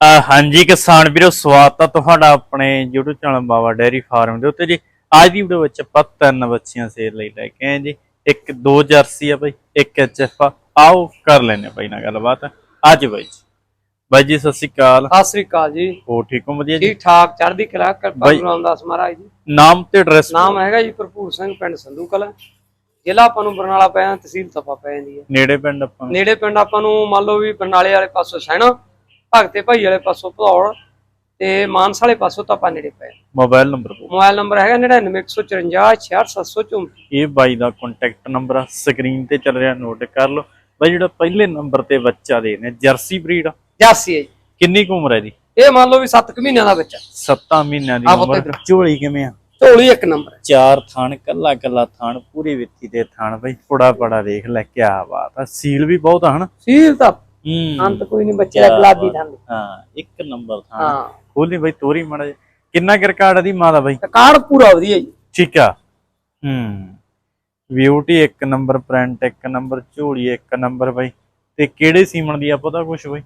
ਹਾਂਜੀ ਕਿਸਾਨ ਵੀਰੋ ਸਵਾਗਤ ਹੈ ਤੁਹਾਡਾ ਆਪਣੇ YouTube channel Baba dairy farm ਦੇ ਉੱਤੇ ਜੀ। ਅੱਜ ਦੀ ਵੀਡੀਓ ਵਿੱਚ ਆਪਾਂ ਤਿੰਨ ਬੱਚੀਆਂ ਸੇਲ ਲਈ ਲੈ ਕੇ ਆਏ ਜੀ। ਇੱਕ ਦੋ ਜਰਸੀ ਆ ਬਾਈ ਇੱਕ ਐਚਐਫ ਆ। ਆਓ ਕਰ ਲੈਨੇ ਬਾਈ ਨਾਲ ਗੱਲਬਾਤ। ਅੱਜ ਬਾਈ ਜੀ। ਬਾਈ ਜੀ ਸਤਿ ਸ਼੍ਰੀ ਅਕਾਲ। ਸਤਿ ਸ੍ਰੀ ਅਕਾਲ ਜੀ। ਹੋ ਠੀਕ ਹੋ? ਵਧੀਆ ਜੀ। ਠੀਕ ਠਾਕ ਚੜ੍ਹਦੀ ਕਲਾ ਕਿਰਪਾ ਗੁਰੂ ਰਾਮਦਾਸ ਮਹਾਰਾਜ ਜੀ। ਨਾਮ ਤੇ ਐਡਰੈਸ ਨਾਮ ਹੈਗਾ ਜੀ ਭਰਪੂਰ ਸਿੰਘ ਪਿੰਡ ਸੰਧੂ ਕਲਾ। ਜ਼ਿਲ੍ਹਾ ਆਪਾਂ ਨੂੰ ਬਰਨਾਲਾ ਪੈ ਤਹਿਸੀਲ ਤਪਾ ਪੈ ਜਾਂਦੀ ਹੈ। ਨੇੜੇ ਪਿੰਡ ਆਪਾਂ। ਨੇੜੇ ਪਿੰਡ ਆਪਾਂ ਨੂੰ ਮੰਨ ਲਓ ਵੀ ਬਰਨਾਲੇ ਵਾਲੇ ਪਾਸੋਂ ਸੈਣਾ। ਭਗਤੇ ਭਾਈ ਵਾਲੇ ਪਾਸੋਂ ਭਦੌੜ ਤੇ ਮਾਨਸਾ ਵਾਲੇ ਪਾਸੋਂ ਤਾਂ ਆਪਾਂ ਨੇੜੇ ਪਏ। ਮੋਬਾਈਲ ਨੰਬਰ ਮੋਬਾਈਲ ਨੰਬਰ ਹੈਗਾ 99154 66734 ਇਹ ਬਾਈ ਦਾ ਕੰਟੈਕਟ ਨੰਬਰ ਆ ਸਕਰੀਨ ਤੇ ਚੱਲ ਰਿਹਾ ਨੋਟ ਕਰ ਲਓ। ਬਾਈ ਜਿਹੜਾ ਪਹਿਲੇ ਨੰਬਰ ਤੇ ਬੱਚਾ ਦੇ ਨੇ ਜਰਸੀ ਬਰੀਡ ਜਾਸੀ ਹੈ ਜੀ। ਕਿੰਨੀ ਕੁ ਉਮਰ ਹੈ ਦੀ ਇਹ ਮੰਨ ਲਓ ਵੀ 7 ਮਹੀਨਿਆਂ ਦਾ ਬੱਚਾ। 7 ਮਹੀਨਿਆਂ ਦੀ ਉਮਰ। ਝੋਲੀ ਕਿਵੇਂ ਆ? ਢੋਲੀ ਇੱਕ ਨੰਬਰ। ਚਾਰ ਥਾਣ ਕੱਲਾ ਕੱਲਾ ਥਾਣ ਪੂਰੀ ਵਿੱਥੀ ਦੇ ਥਾਣ। ਬਈ ਫੁੜਾ ਫੜਾ ਦੇਖ ਲੈ ਕਿਆ ਬਾਤ ਆ। ਸੀਲ ਵੀ ਬਹੁਤ ਆ ਹਨ? ਸੀਲ ਤਾਂ ਹੂੰ। ਅੰਤ ਕੋਈ ਨਹੀਂ ਬੱਚੇ ਦਾ ਗੁਲਾਬੀ ਦੰਦ ਹਾਂ ਇੱਕ ਨੰਬਰ ਥਾਣ ਹਾਂ। ਖੋਲੀ ਬਈ ਤੋਰੀ ਮੜਾ ਕਿੰਨਾ ਕਿਰਕਾੜ ਦੀ ਮਾਂ ਦਾ ਬਈ? ਕਾਰਡ ਪੂਰਾ ਵਧੀਆ ਜੀ। ਠੀਕ ਆ। ਹੂੰ। ਬਿਊਟੀ ਇੱਕ ਨੰਬਰ ਪ੍ਰਿੰਟ ਇੱਕ ਨੰਬਰ ਝੋਲੀ ਇੱਕ ਨੰਬਰ ਬਈ। ਤੇ ਕਿਹੜੇ ਸੀਮਣ ਦੀ ਆ ਪਤਾ ਕੁਛ ਬਈ?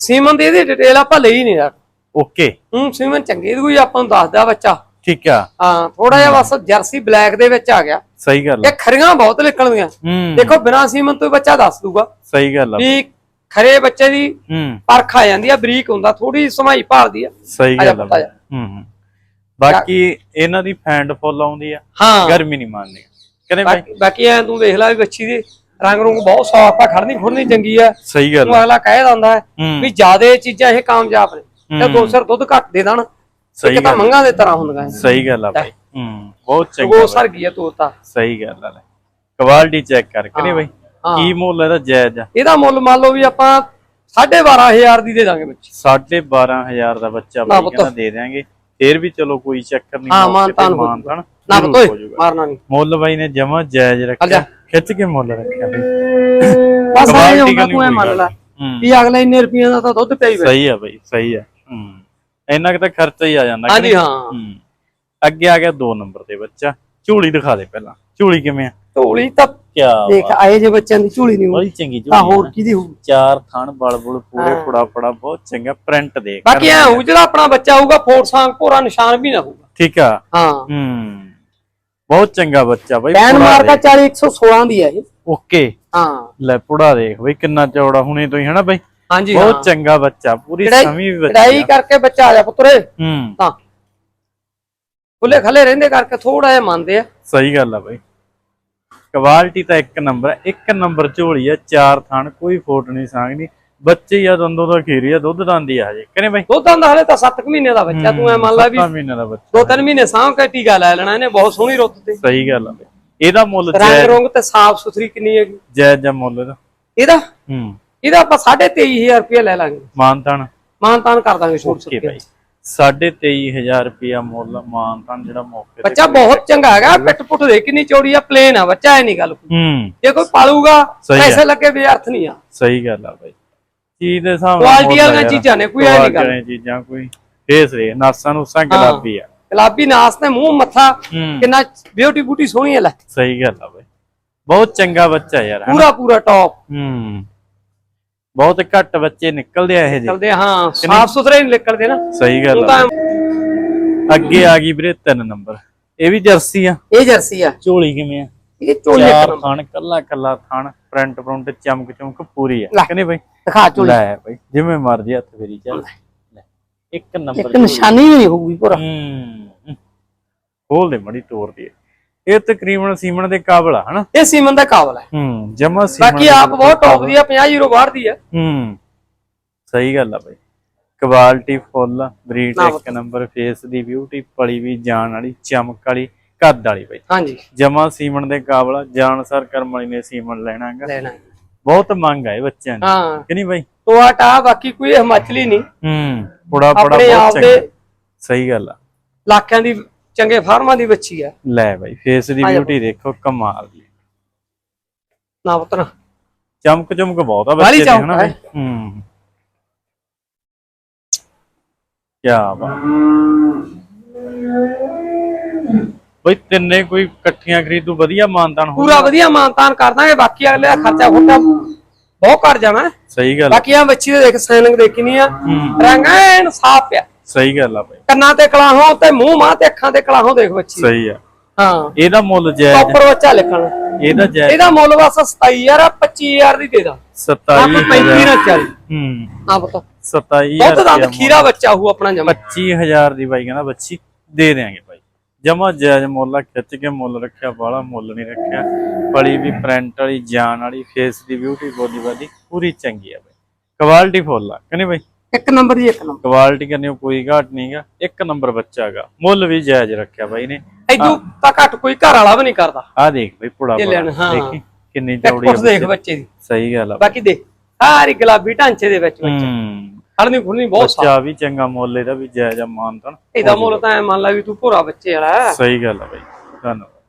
ਸੀਮਨ ਦੀ ਇਹਦੀ ਡਿਟੇਲ ਆਪਾਂ ਲਈ ਨਹੀਂ ਯਾਰ। ਓਕੇ। ਹੂੰ ਸੀਮਨ ਚੰਗੀ ਕੋਈ ਆਪਾਂ ਨੂੰ ਦੱਸਦਾ ਬੱਚਾ। ਠੀਕ ਆ। ਹਾਂ ਥੋੜਾ ਜਿਹਾ ਬਸ ਜਰਸੀ ਬਲੈਕ ਦੇ ਵਿੱਚ ਆ ਗਿਆ। ਸਹੀ ਗੱਲ ਇਹ ਖਰੀਆਂ ਬਹੁਤ ਨਿਕਲਦੀਆਂ ਦੇਖੋ ਬਿਨਾ ਸੀਮਨ ਤੋਂ ਬੱਚਾ ਦੱਸ ਦੂਗਾ। ਸਹੀ ਗੱਲ ਆ। ਵੀ ਖਰੇ ਬੱਚੇ ਦੀ ਹੂੰ। ਪਰਖ ਆ ਜਾਂਦੀ ਆ ਬਰੀਕ ਹੁੰਦਾ ਥੋੜੀ ਸਮਾਈ ਭਾਲਦੀ ਆ। ਸਹੀ ਗੱਲ ਆ। ਹੂੰ ਹੂੰ। ਬਾਕੀ ਇਹਨਾਂ ਦੀ ਫੈਂਡ ਫੁੱਲ ਆਉਂਦੀ ਆ ਗਰਮੀ ਨਹੀਂ ਮੰਨਦੀ ਕਹਿੰਦੇ ਬਾਈ ਬਾਕੀ ਐ ਤੂੰ ਵੇਖ ਲੈ ਵੀ ਬੱਚੀ ਦੀ ਰੰਗ ਰੁੰਗ ਬਹੁਤ ਸਾਫ਼ ਆ ਖੜਨੀ ਖੁਰਨੀ ਚੰਗੀ ਆ। ਸਹੀ ਗੱਲ ਤੂੰ। ਅਗਲਾ ਕਹਿ ਦਿੰਦਾ ਵੀ ਜਿਆਦੇ ਚੀਜ਼ਾਂ ਇਹ ਕਾਮਯਾਬ ਨੇ। ਤੇ। ਦੋ ਸਿਰ ਦੁੱਧ ਘੱਟ ਦੇ ਦੇਣ ਸਹੀ ਗੱਲ ਮੰਗਾਂ ਦੇ ਤਰ੍ਹਾਂ ਹੁੰਦੀਆਂ ਸਹੀ ਗੱਲ ਆ ਬਾਈ। ਹੂੰ ਬਹੁਤ ਚੰਗਾ ਉਹ ਸਰ ਗਈ ਆ ਤੋਤਾ। ਸਹੀ ਗੱਲ ਆ ਕੁਆਲਿਟੀ ਚੈੱਕ ਕਰ ਕਹਿੰਦੇ ਹਾਂ, ਬਾਈ। ਕੀ ਮੁੱਲ ਇਹਦਾ ਜਾਇਜ਼? ਆ ਇਹਦਾ ਮੁੱਲ ਮੰਨ ਲਓ ਵੀ ਆਪਾਂ 12500 ਦੀ ਦੇ ਦਾਂਗੇ ਬੱਚੀ 12500 ਦਾ ਬੱਚਾ ਬਾਈ। ਕਹਿੰਦਾ ਦੇ ਦਿਆਂਗੇ। ਫੇਰ ਵੀ ਚਲੋ ਕੋਈ ਚੱਕਰ ਨਹੀਂ ਹਾਂ, ਮਾਨਤਾਨ ਹੋ ਮਾਨਤਾਨ ਨਾ ਬਤੋਏ ਜਾਊਗਾ। ਮਾਰਨਾ ਨਹੀਂ। ਮੁੱਲ ਬਾਈ ਨੇ ਜਮਾ ਜਾਇਜ਼ ਰੱਖਿਆ। ਖਿੱਚ ਕੇ ਮੁੱਲ ਰੱਖਿਆ ਬਾਈ। ਬਸ ਕੁਆਲਿਟੀ ਹੁੰਦਾ ਤੂੰ ਐ ਮੰਨ ਲੈ ਵੀ ਅਗਲੇ ਇੰਨੇ ਰੁਪਈਆਂ ਦਾ ਤਾਂ ਦੁੱਧ ਪਿਆ ਹੀ ਬੈਠਾ ਸਹੀ ਆ ਬਾਈ ਸਹੀ ਆ। ਹੂੰ। ਇੰਨਾ ਕਿ ਤਾਂ ਖਰਚਾ ਹੀ ਆ ਜਾਂਦਾ ਹਾਂਜੀ? ਹਾਂ। ਹੂੰ। ਅੱਗੇ ਆ ਗਿਆ 2 ਨੰਬਰ ਤੇ ਬੱਚਾ। ਝੂਲੀ ਦਿਖਾ ਦੇ ਪਹਿਲਾਂ। ਝੂਲੀ ਕਿਵੇਂ ਆ? ਢੋਲੀ ਤਾਂ ਕੀ ਦੇਖ ਆਏ ਜੇ ਬੱਚਿਆਂ ਦੀ ਝੂਲੀ ਨਹੀਂ ਬੜੀ ਚੰਗੀ ਝੂਲੀ ਤਾਂ ਆ ਹੋਰ। ਕਿਹਦੀ ਹੋਊ? ਚਾਰ ਥਣ ਬਲ ਬੁਲ ਪੂਰੇ ਹਾਂ। ਫੁੜਾ ਫੜਾ ਬਹੁਤ ਚੰਗਾ ਪ੍ਰਿੰਟ ਦੇਖ ਬਾਕੀ ਐ ਹੋਊ ਜਿਹੜਾ ਆਪਣਾ ਬੱਚਾ ਹੋਊਗਾ ਫੋਰ ਸਾਂਗ ਭੋਰਾ ਨਿਸ਼ਾਨ ਵੀ ਨਾ ਹੋਊਗਾ। ਠੀਕ ਆ। ਹਾਂ। ਹੂੰ। ਬਹੁਤ ਚੰਗਾ ਬੱਚਾ ਬਾਈ ਬੈਨ ਪੁੜਾ ਮਾਰਕਾ ਦੇਖ। 40 116 ਦੀ ਹੈ ਇਹ। ਓਕੇ। ਹਾਂ। ਲੈ ਪੁੜਾ ਦੇਖ ਬਈ ਕਿੰਨਾ ਚੌੜਾ ਹੁਣੇ ਤੋਂ ਹੀ ਹਨਾ ਬਾਈ? ਹਾਂਜੀ ਬਹੁਤ ਚੰਗਾ ਬੱਚਾ ਪੂਰੀ ਸਮੀ ਵੀ ਕਢਾਈ ਬੱਚਾ ਕਰਕੇ ਬੱਚਾ ਆ ਜਾ ਪੁੱਤਰੇ। ਹੂੰ। ਤਾਂ ਖੁੱਲੇ ਖੱਲੇ ਰਹਿੰਦੇ ਕਰਕੇ ਥੋੜਾ ਜਿਹਾ ਮੰਨਦੇ ਆ। ਸਹੀ ਗੱਲ ਆ ਬਾਈ। ਕੁਆਲਿਟੀ ਤਾਂ ਇੱਕ ਨੰਬਰ ਹੈ ਇੱਕ ਨੰਬਰ ਝੋਲੀ ਆ ਚਾਰ ਥਣ ਕੋਈ ਫੋਟ ਨਹੀਂ ਸਾਂਗਦੀ ਬੱਚੇ ਹੀ ਆ ਦੰਦੋਂ ਦਾ ਖੀਰੀ ਆ ਦੁੱਧ ਦੰਦੀ ਆ ਹਜੇ। ਕਹਿੰਦੇ ਬਾਈ? ਦੁੱਧ ਦਾ ਹਲੇ ਤਾਂ 7 ਮਹੀਨੇ ਦਾ ਬੱਚਾ ਤੂੰ ਐ ਮੰਨ ਲੈ ਵੀ ਸੱਤਾਂ ਮਹੀਨੇ ਦਾ ਬੱਚਾ। ਦੋ ਤਿੰਨ ਮਹੀਨੇ ਸਾਂਭ ਕੇ ਟੀਕਾ ਲੈ ਲੈਣਾ ਇਹਨੇ ਬਹੁਤ ਸੋਹਣੀ ਰੁੱਤ ਤੇ। ਸਹੀ ਗੱਲ ਆ ਇਹਦਾ ਮੁੱਲ ਰੰਗ ਰੰਗ ਤੇ ਸਾਫ਼ ਸੁਥਰੀ ਕਿੰਨੀ ਹੈਗੀ? ਜਾਇਜ਼ ਜਾਂ ਮੁੱਲ ਇਹਦਾ। ਇਹਦਾ? ਹੂੰ। ਇਹਦਾ ਆਪਾਂ 23500 ਰੁਪਏ ਲੈ ਲਾਂਗੇ। ਮਾਨਤਾਨ। ਮਾਨ ਤਾਨ ਕਰ ਦਾਂਗੇ ਛੋਟ ਸੁੱਕੇ। ਬਾਈ। 23500 ਰੁਪਿਆ ਮੁੱਲ ਮਾਨਤਾਨ ਜਿਹੜਾ ਮੌਕੇ ਤੇ ਬੱਚਾ ਬਹੁਤ ਚੰਗਾ ਹੈਗਾ ਪਿੱਟ ਪੁੱਟ ਦੇ ਕਿੰਨੀ ਚੌੜੀ ਆ ਪਲੇਨ ਆ ਬੱਚਾ ਐ ਨਹੀਂ ਗੱਲ। ਹੂੰ ਜੇ ਕੋਈ ਪਾਲੂਗਾ। ਪੈਸੇ ਲੱਗੇ ਬੇਅਰਥ ਨਹੀਂ ਆ ਸਹੀ ਗੱਲ ਆ ਬਾਈ ਚੀਜ਼ ਦੇ ਹਿਸਾਬ ਕੁਆਲਿਟੀ ਵਾਲੀਆਂ। ਚੀਜ਼ਾਂ ਨੇ, ਕੋਈ ਐ ਨੀ ਗੱਲ। ਚੀਜ਼ਾਂ ਕੋਈ ਫੇਸ ਰੇ ਨਾਸਾਂ ਨੂੰ ਹਾਂ। ਗੁਲਾਬੀ ਆ ਗੁਲਾਬੀ ਨਾਸ ਤੇ ਮੂੰਹ ਮੱਥਾ ਕਿੰਨਾ ਬਿਊਟੀ ਬੂਟੀ ਸੋਹਣੀ ਹੈ ਲੈ ਸਹੀ ਗੱਲ ਆ ਬਾਈ ਬਹੁਤ ਚੰਗਾ ਬੱਚਾ ਯਾਰ? ਪੂਰਾ ਪੂਰਾ ਟੌਪ ਹੂੰ ਬਹੁਤ ਘੱਟ ਬੱਚੇ ਨਿਕਲਦੇ ਆ ਇਹ ਜੀ ਚਲਦੇ ਹਾਂ ਸਾਫ਼ ਸੁਥਰੇ ਨਿਕਲਦੇ ਨਾ। ਸਹੀ ਗੱਲ ਆ। ਅੱਗੇ ਆ ਗਈ ਵੀਰੇ 3 ਨੰਬਰ। ਇਹ ਵੀ ਜਰਸੀ ਆ। ਇਹ ਜਰਸੀ ਆ। ਝੋਲੀ ਕਿਵੇਂ ਆ? ਇਹ ਝੋਲੇ ਚਾਰ ਥਣ ਕੱਲਾ ਕੱਲਾ ਥਣ ਪ੍ਰਿੰਟ ਪ੍ਰਿੰਟ ਚਮਕ ਚਮਕ ਪੂਰੀ ਆ। ਲੈ। ਕਹਿੰਦੇ ਬਾਈ? ਦਿਖਾ ਝੋਲੇ। ਲੈ ਬਾਈ ਜਿਵੇਂ ਮਰਜ਼ੀ ਹੱਥ ਫੇਰੀ ਚੱਲ। ਲੈ। ਇੱਕ ਨੰਬਰ ਇੱਕ ਨਿਸ਼ਾਨੀ ਵੀ ਨਹੀਂ ਹੋਊਗੀ ਪੂਰਾ ਹੂੰ। ਖੋਲ ਦੇ ਮੜੀ ਤੋੜ ਦੀ। ਇਹ ਤਕਰੀਬਨ ਸੀਮਨ ਦੇ ਕਾਬਲ ਆ ਹਨਾ? ਇਹ ਸੀਮਨ ਦਾ ਕਾਬਲ ਹੈ। ਹੂੰ ਜਮਾ ਸੀਮਨ ਬਾਕੀ ਆਪ ਬਹੁਤ ਟੌਪ। ਦੀ ਆ 50 ਯੂਰੋ ਬਾਹਰ ਦੀ ਆ ਹੂੰ ਸਹੀ ਗੱਲ ਆ ਬਾਈ। ਕੁਆਲਿਟੀ ਫੁੱਲ ਬਰੀਡ ਇੱਕ ਨੰਬਰ ਫੇਸ ਦੀ ਬਿਊਟੀ ਪਲੀ ਵੀ ਜਾਨ ਵਾਲੀ ਚਮਕ ਵਾਲੀ ਕੱਦ ਵਾਲੀ ਬਾਈ। ਹਾਂਜੀ। ਜਮਾ ਸੀਮਨ ਦੇ ਕਾਬਲ ਆ ਜਾਨ ਸਰ ਕਰਮ ਵਾਲੀ ਨੇ ਸੀਮਨ ਲੈਣਾਗਾ ਲੈਣਾ। ਬਹੁਤ ਮੰਗ ਆ ਇਹ ਬੱਚਿਆਂ ਦੀ। ਹਾਂ। ਕਿ ਨਹੀਂ ਬਾਈ? ਟੋਆ ਟਾ ਬਾਕੀ ਕੋਈ ਹਿਮਾਚਲੀ ਨਹੀਂ। ਹੂੰ ਬੜਾ ਬੜਾ ਬਹੁਤ ਚੰਗਾ। ਸਹੀ ਗੱਲ ਆ। ਲਾਖਾਂ ਦੀ ਚੰਗੇ ਫਾਰਮਾਂ ਦੀ ਬੱਚੀ ਆ। ਲੈ ਬਾਈ ਫੇਸ ਦੀ ਆ ਬਿਊਟੀ ਦੇਖੋ ਕਮਾਲ ਦੀ। ਨਾ ਪੁੱਤਰ ਚਮਕ ਚਮਕ ਬਹੁਤ ਆ ਬੱਚੇ ਦੀ ਹਨਾ ਹੈ। ਕੀ ਬਾਤ। ਬਈ ਤਿੰਨੇ ਕੋਈ ਇਕੱਠੀਆਂ ਖਰੀਦੂ ਵਧੀਆ ਮਾਨਤਾਨ ਹੋ ਪੂਰਾ ਵਧੀਆ ਮਾਨਤਾਨ ਕਰ ਦਾਂਗੇ ਬਾਕੀ ਅਗਲੇ ਦਾ ਖਰਚਾ ਖੁਰਚਾ ਬਹੁਤ ਘਟ ਜਾਣਾ। ਸਹੀ ਗੱਲ ਬਾਕੀ ਆ ਬੱਚੀ ਦੇ ਦੇਖ ਸੈਨਿੰਗ ਦੇਖੀ ਨਹੀਂ ਆ। ਰੰਗ ਐਨ ਸਾਫ਼ ਪਿਆ ਸਹੀ ਗੱਲ ਆ ਬਾਈ। ਕੰਨਾਂ ਤੇ ਕਲਾਹੋਂ ਤੇ ਮੂੰਹ ਮਾਂ ਤੇ ਅੱਖਾਂ ਤੇ ਕਲਾਹੋਂ ਦੇਖ ਬੱਚੀ। ਸਹੀ ਆ। ਹਾਂ। ਇਹਦਾ ਮੁੱਲ ਜਾਇਜ਼ ਪ੍ਰੋਪਰ ਬੱਚਾ ਲਿਖਣ। ਇਹਦਾ ਜਾਇਜ਼। ਇਹਦਾ ਮੁੱਲ ਬਸ 27000 ਆ 25000 ਦੀ ਦੇ ਦਾਂ। ਆ 27000 35 ਨਾ ਚੱਲ। ਹੂੰ। ਹਾਂ ਪਤਾ। 27000 ਬਹੁਤ ਦੰਦ ਖੀਰਾ ਬੱਚਾ ਹੂ ਆਪਣਾ ਜਮਾ। 25000 ਦੀ ਬਾਈ ਕਹਿੰਦਾ ਬੱਚੀ ਦੇ ਦੇਾਂਗੇ ਬਾਈ। ਜਮਾ ਜਾਇਜ਼ ਮੁੱਲ ਆ, ਖਿੱਚ ਕੇ ਮੁੱਲ ਰੱਖਿਆ ਬਾਹਲਾ ਮੁੱਲ ਨਹੀਂ ਰੱਖਿਆ। ਪਲੀ ਵੀ ਪ੍ਰਿੰਟ ਵਾਲੀ ਜਾਨ ਵਾਲੀ ਫੇਸ ਦੀ ਬਿਊਟੀ ਬੋਡੀ ਵਾਲੀ ਪੂਰੀ ਚੰਗੀ ਆ ਬਾਈ। ਕੁਆਲਿਟੀ ਫੁੱਲ ਆ ਕਹਿੰਦੇ ਬਾਈ? ਇੱਕ ਨੰਬਰ ਦੀ ਇੱਕ ਨੰਬਰ। ਕੁਆਲਿਟੀ ਕਰਨੀ ਕੋਈ ਘਾਟ ਨਹੀਂਗਾ ਇੱਕ ਨੰਬਰ ਬੱਚਾ ਹੈਗਾ। ਮੁੱਲ ਵੀ ਜਾਇਜ਼ ਰੱਖਿਆ ਬਾਈ ਨੇ। ਐਦੂ ਤਾਂ ਘੱਟ ਕੋਈ ਘਰ ਵਾਲਾ ਵੀ ਨਹੀਂ ਕਰਦਾ। ਆ ਦੇਖ ਬਈ ਪੁੜਾ ਹਾਂ। ਦੇਖੀ ਕਿੰਨੀ ਚੌੜੀ ਆ ਪੁੱਠ ਦੇਖ ਬੱਚੇ ਦੀ। ਸਹੀ ਗੱਲ ਆ। ਬਾਕੀ ਦੇਖ ਸਾਰੀ ਗੁਲਾਬੀ ਢਾਂਚੇ ਦੇ ਵਿੱਚ ਬੱਚਾ। ਹੂੰ। ਹਲਦੀ ਫੁਲਦੀ ਬਹੁਤ ਸਾਫ਼। ਬੱਚਾ ਵੀ ਚੰਗਾ ਮੁੱਲ ਇਹਦਾ ਵੀ ਜਾਇਜ਼ ਆ ਮਾਨਤਨ ਇਹਦਾ ਮੁੱਲ ਤਾਂ ਐ ਮੰਨ ਲਾ ਵੀ ਤੂੰ ਭੋਰਾ ਬੱਚੇ ਵਾਲਾ। ਹੈ। ਸਹੀ ਗੱਲ ਆ ਬਾਈ। ਧੰਨਵਾਦ।